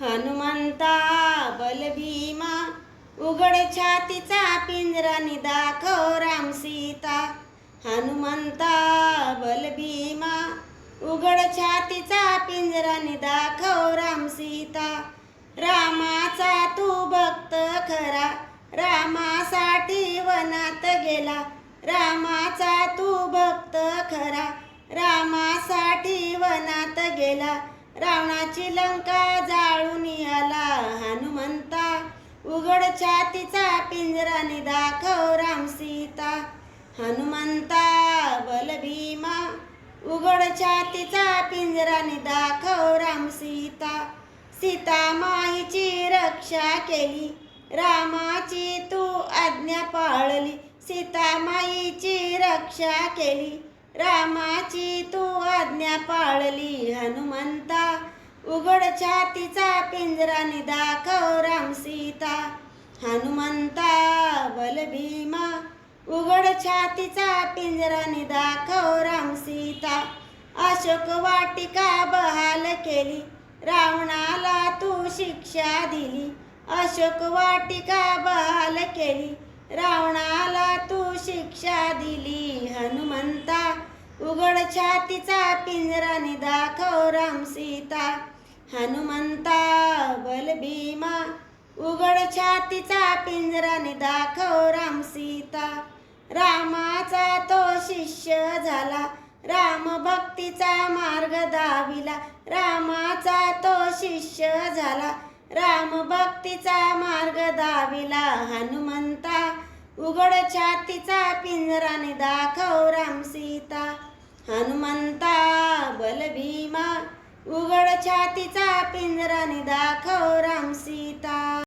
हनुमंता बलभीमा उघड छातीचा पिंजरा दाखव राम सीता. हनुमंता बलभीमा उघड छातीचा पिंजरा दाखव राम सीता. रामाचा तू भक्त खरा रामासाठी वनात गेला. रामाचा तू भक्त खरा रामासाठी वनात गेला. रावणाची लंका जाळून आला हनुमंता. उघड छातीचा पिंजराने दाखव राम सीता. हनुमंता बलभीमा उघड छातीचा पिंजराने दाखव राम सीता. सीता माईची रक्षा केली. रामाची तू आज्ञा पाळली. सीता माईची रक्षा केली. रामाची तू आज्ञा पाळली. हनुमंता उघड छातीचा पिंजरा दाखव राम सीता. हनुमंता बलभीमा उघड छातीचा पिंजरा दाखव राम सीता. अशोक वाटिका बहाल केली रावणाला तू शिक्षा दिली. अशोक वाटिका बहाल केली रावणाला तू शिक्षा दिली. हनुमंता उघड छातीचा पिंजरा दाखव राम सीता. हनुमंता बलभीमा उघड छातीचा पिंजराने दाखव राम सीता. रामाचा तो शिष्य झाला राम भक्तीचा मार्ग दाविला. रामाचा तो शिष्य झाला राम भक्तीचा मार्ग दाविला. हनुमंता उघड छातीचा पिंजराने दाखव राम सीता. हनुमंता उघड छातीचा पिंजराने दाखव राम सीता.